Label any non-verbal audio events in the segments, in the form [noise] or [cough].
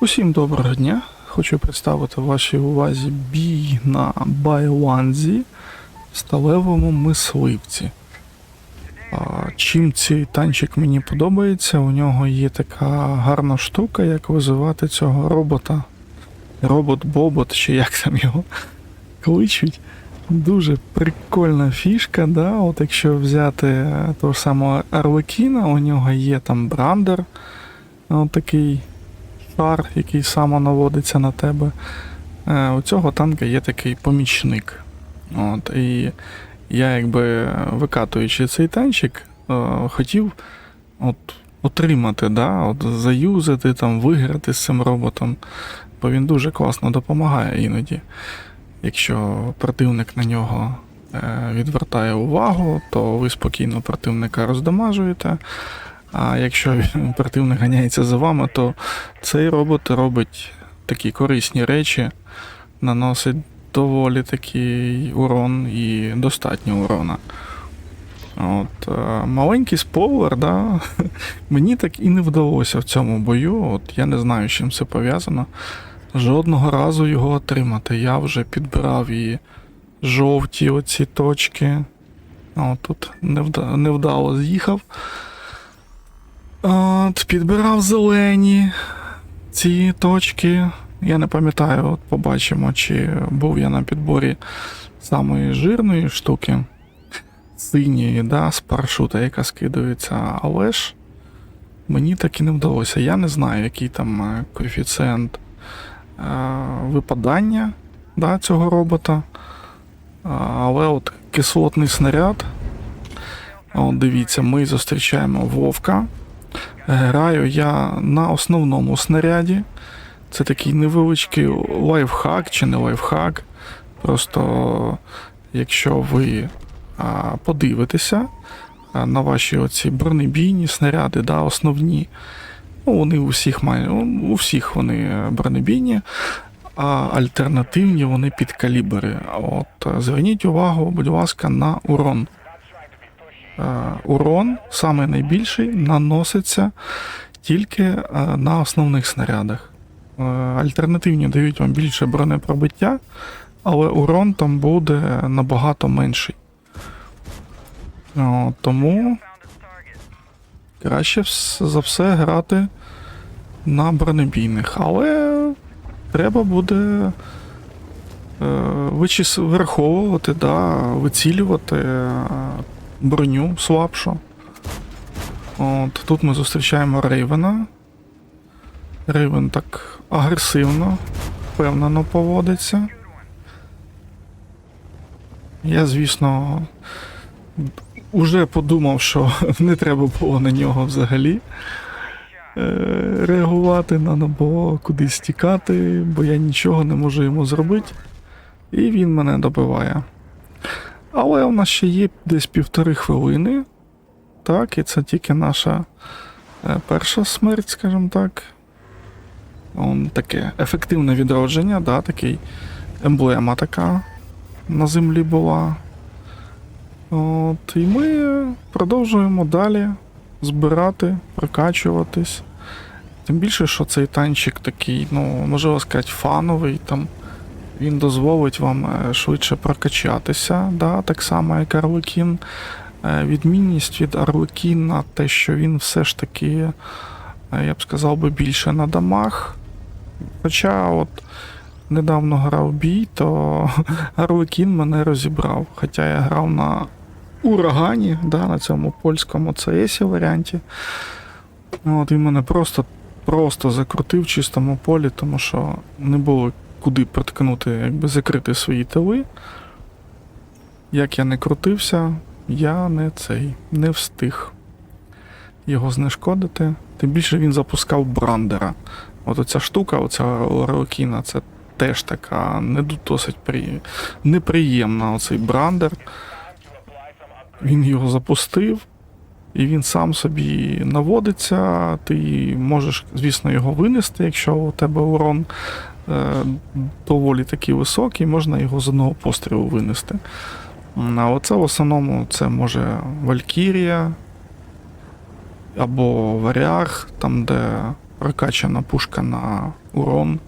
Усім доброго дня. Хочу представити вашій увазі бій на Байланзі сталевому мисливці. Чим цей танчик мені подобається, у нього є така гарна штука, як визивати цього робота. Робот-бобот, чи як там його кличуть. Дуже прикольна фішка, да? От якщо взяти е, того ж самого Арлекіна, у нього є там брандер, от такий шар, який само наводиться на тебе. Е, у цього танка є такий помічник. От, і я, якби викатуючи цей танчик, е, хотів от, отримати, да, от, заюзати, там, виграти з цим роботом, бо він дуже класно допомагає іноді. Якщо противник на нього е, відвертає увагу, то ви спокійно противника роздамажуєте. А якщо противник ганяється за вами, то цей робот робить такі корисні речі, наносить доволі такий урон і достатньо урона. От, е, маленький спойлер, да, [laughs] мені так і не вдалося в цьому бою. От я не знаю, з чим це пов'язано. Жодного разу його отримати. Я вже підбирав і жовті оці точки. От тут невда- невдало з'їхав. От, підбирав зелені ці точки. Я не пам'ятаю, от побачимо, чи був я на підборі самої жирної штуки, синьої, да, з парашута, яка скидується, але ж мені так і не вдалося. Я не знаю, який там е, коефіцієнт випадання да, цього робота. Але от кислотний снаряд. От дивіться, ми зустрічаємо Вовка. Граю я на основному снаряді. Це такий невеличкий лайфхак чи не лайфхак. Просто якщо ви а, подивитеся на ваші оці бронебійні снаряди, да, основні, ну, вони у всіх май... у всіх вони бронебійні, а альтернативні вони під калібри. От е, зверніть увагу, будь ласка, на урон. Е, Урон, саме найбільший, наноситься тільки е, на основних снарядах. Е, Альтернативні дають вам більше бронепробиття, але урон там буде набагато менший. Тому краще за все грати на бронебійних. Але треба буде е, вичіс... враховувати, да, вицілювати е, броню слабшу. От, тут ми зустрічаємо Рейвена. Рейвен так агресивно, впевнено поводиться. Я, звісно, уже подумав, що [laughs] не треба було на нього взагалі е, реагувати, надо було кудись тікати, бо я нічого не можу йому зробити. І він мене добиває. Але у нас ще є десь півтори хвилини. Так, і це тільки наша е, перша смерть, скажімо так. Он таке ефективне відродження, да, такий емблема така на землі була. От, і ми продовжуємо далі збирати, прокачуватись. Тим більше, що цей танчик такий, ну, можливо сказати, фановий. Там, він дозволить вам е, швидше прокачатися, да, так само, як Арлекін. Відмінність від Арлекіна те, що він все ж таки, е, я б сказав би, більше на дамаг. Хоча от недавно грав бій, то [laughs] Арлекін мене розібрав. Хоча я грав на урагані, да, на цьому польському CS варіанті. От він мене просто, просто закрутив в чистому полі, тому що не було куди приткнути, якби закрити свої тили. Як я не крутився, я не цей не встиг його знешкодити. Тим більше він запускав брандера. От оця штука, оця Ларокіна, це теж така не досить при... неприємна оцей брандер. Він його запустив, і він сам собі наводиться. Ти можеш, звісно, його винести, якщо у тебе урон е, доволі такий високий, можна його з одного пострілу винести. А оце в основному це може Валькірія або Варяг, там, де прокачана пушка на урон.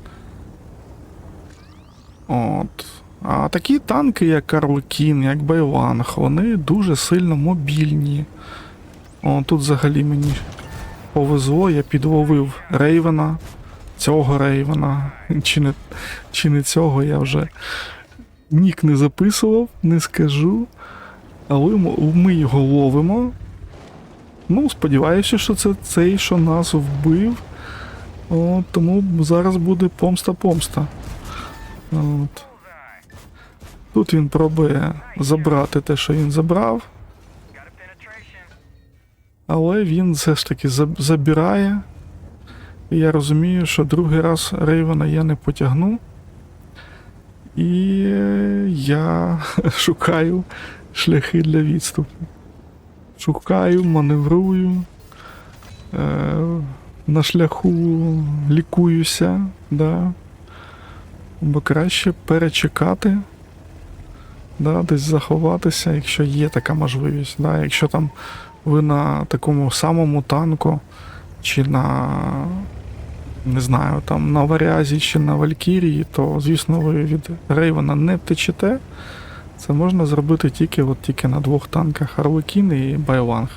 От. А такі танки, як Карлкін, як Байланг, вони дуже сильно мобільні. О, тут взагалі мені повезло, я підловив Рейвена, цього Рейвена, [laughs] чи не, чи не цього я вже нік не записував, не скажу. Але ми його ловимо. Ну, сподіваюся, що це цей, що нас вбив. От, тому зараз буде помста-помста. От. Тут він пробує забрати те, що він забрав. Але він все ж таки забирає. І я розумію, що другий раз Рейвена я не потягну. І я [laughs] шукаю шляхи для відступу. Шукаю, маневрую. Е, на шляху лікуюся, да. Бо краще перечекати, да, десь заховатися, якщо є така можливість. Да. Якщо там ви на такому самому танку, чи на не знаю, там на Варязі чи на Валькірії, то, звісно, ви від Рейвена не втечете. Це можна зробити тільки, от, тільки на двох танках Арлекін і Байланг.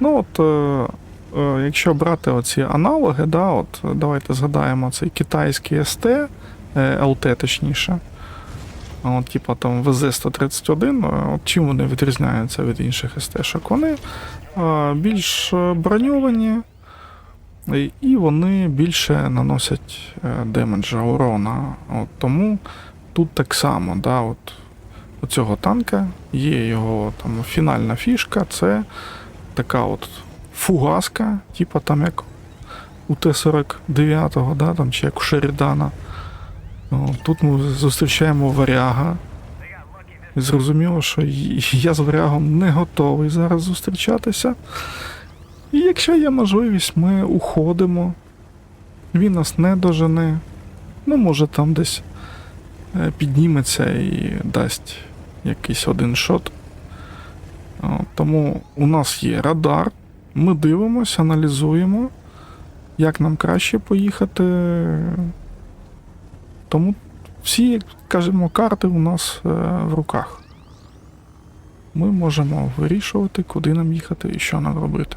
Ну от, е, е, якщо брати оці аналоги, да, от, давайте згадаємо цей китайський СТ, е, ЛТ точніше. От, типа там ВЗ-131, е, от чим вони відрізняються від інших СТ-шок? Вони е, більш броньовані, і- вони більше наносять е, демеджа урона. От, тому тут так само, да, от, у цього танка є його там фінальна фішка, це така от фугаска, типа там як у Т-49, да, там, чи як у Шерідана. О, Тут ми зустрічаємо варяга. І зрозуміло, що я з варягом не готовий зараз зустрічатися. І якщо є можливість, ми уходимо. Він нас не дожене. Ну, може, там десь е, підніметься і дасть якийсь один шот. Тому у нас є радар. Ми дивимося, аналізуємо, як нам краще поїхати. Тому всі, як кажемо, карти у нас е, в руках. Ми можемо вирішувати, куди нам їхати і що нам робити.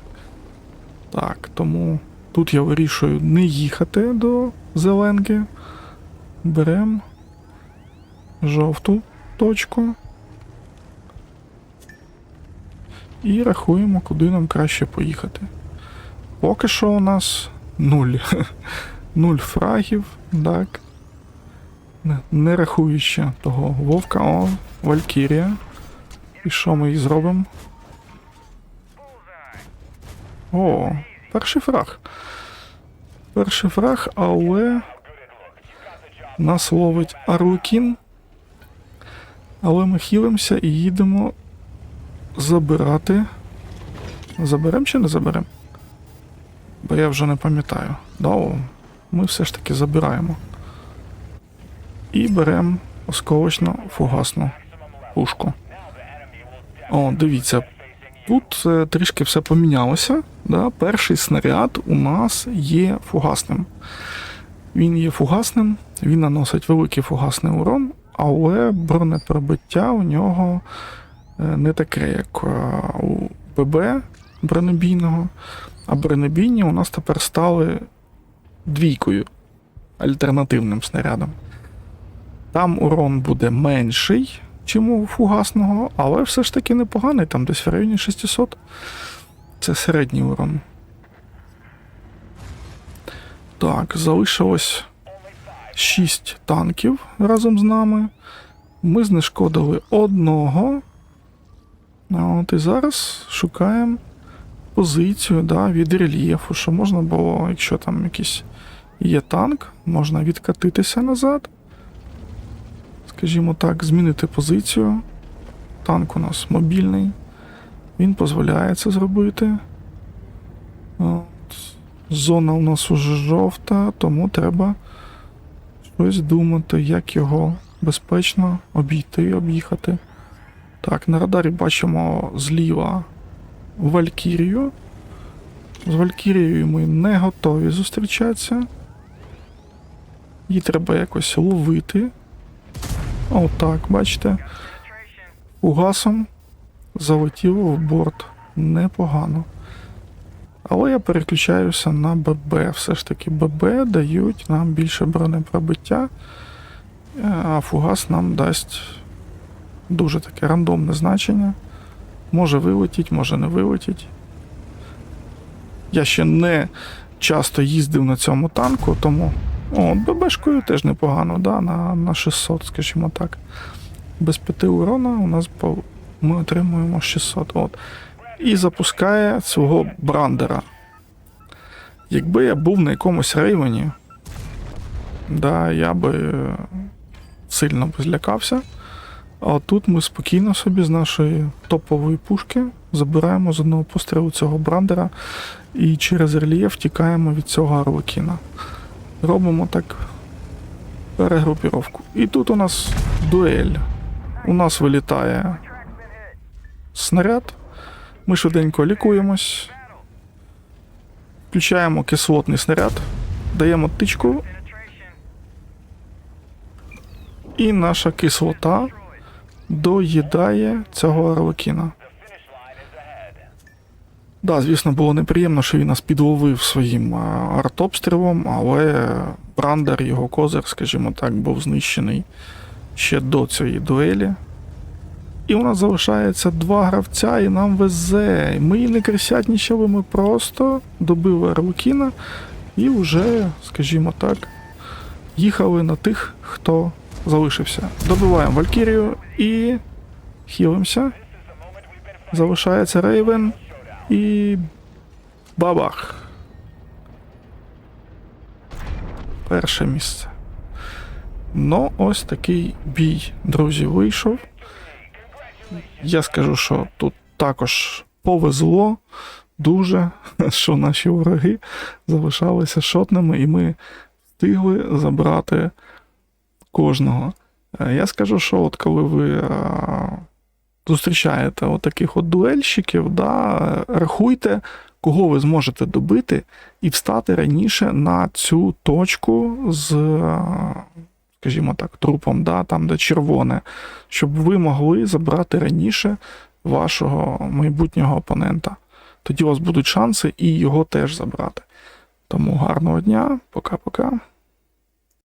Так, тому тут я вирішую не їхати до зеленки. Беремо жовту точку. І рахуємо, куди нам краще поїхати. Поки що у нас нуль. [laughs] Нуль фрагів, так. Не- Не рахуючи того вовка, о, Валькірія. І що ми їй зробимо? О, перший фраг. Перший фраг, але нас ловить Арлукін. Але ми хілимося і їдемо забирати. Заберем чи не заберем? Бо я вже не пам'ятаю. Да, ми все ж таки забираємо. І беремо осколочно фугасну пушку. О, дивіться. Тут е, трішки все помінялося. Да? Перший снаряд у нас є фугасним. Він є фугасним, він наносить великий фугасний урон, але бронепробиття у нього е, не таке, як е, у ББ бронебійного. А бронебійні у нас тепер стали двійкою альтернативним снарядом. Там урон буде менший, чим у фугасного, але все ж таки непоганий, там десь в районі 600. Це середній урон. Так, залишилось 6 танків разом з нами. Ми знешкодили одного. От і зараз шукаємо позицію да, від рельєфу, що можна було, якщо там якийсь є танк, можна відкатитися назад. Скажімо так, змінити позицію. Танк у нас мобільний. Він дозволяє це зробити. От. Зона у нас уже жовта, тому треба щось думати, як його безпечно обійти, об'їхати. Так, на радарі бачимо зліва Валькірію. З Валькірією ми не готові зустрічатися. Її треба якось ловити. Отак, бачите. Угасом залетіло в борт непогано. Але я переключаюся на ББ. Все ж таки ББ дають нам більше бронепробиття, е, а фугас нам дасть дуже таке рандомне значення. Може вилетіть, може не вилетіть. Я ще не часто їздив на цьому танку, тому. О, ББшкою теж непогано, да, на, на 600, скажімо так. Без 5 урона у нас по... ми отримуємо 600. От. І запускає свого брандера. Якби я був на якомусь рейвені, да, я би е, сильно б злякався. А тут ми спокійно собі з нашої топової пушки забираємо з одного пострілу цього брандера і через рельєф тікаємо від цього арлекіна. Робимо так перегрупіровку. І тут у нас дуель. У нас вилітає снаряд. Ми швиденько лікуємось. Включаємо кислотний снаряд, даємо тичку. І наша кислота доїдає цього арлекіна. Да, звісно, було неприємно, що він нас підловив своїм артобстрілом, але брандер, його козир, скажімо так, був знищений ще до цієї дуелі. І у нас залишається два гравця, і нам везе. Ми не крисятнічали, ми просто добили Арлекіна і вже, скажімо так, їхали на тих, хто залишився. Добиваємо Валькірію і хілимося. Залишається Рейвен і бабах. Перше місце. Ну, ось такий бій, друзі, вийшов. Я скажу, що тут також повезло дуже, [laughs] що наші вороги залишалися шотними, і ми встигли забрати кожного. Е, Я скажу, що от коли ви зустрічаєте от от дуельщиків, да, рахуйте, кого ви зможете добити і встати раніше на цю точку з, скажімо так, трупом, да, там, де червоне, щоб ви могли забрати раніше вашого майбутнього опонента. Тоді у вас будуть шанси і його теж забрати. Тому гарного дня, пока-пока.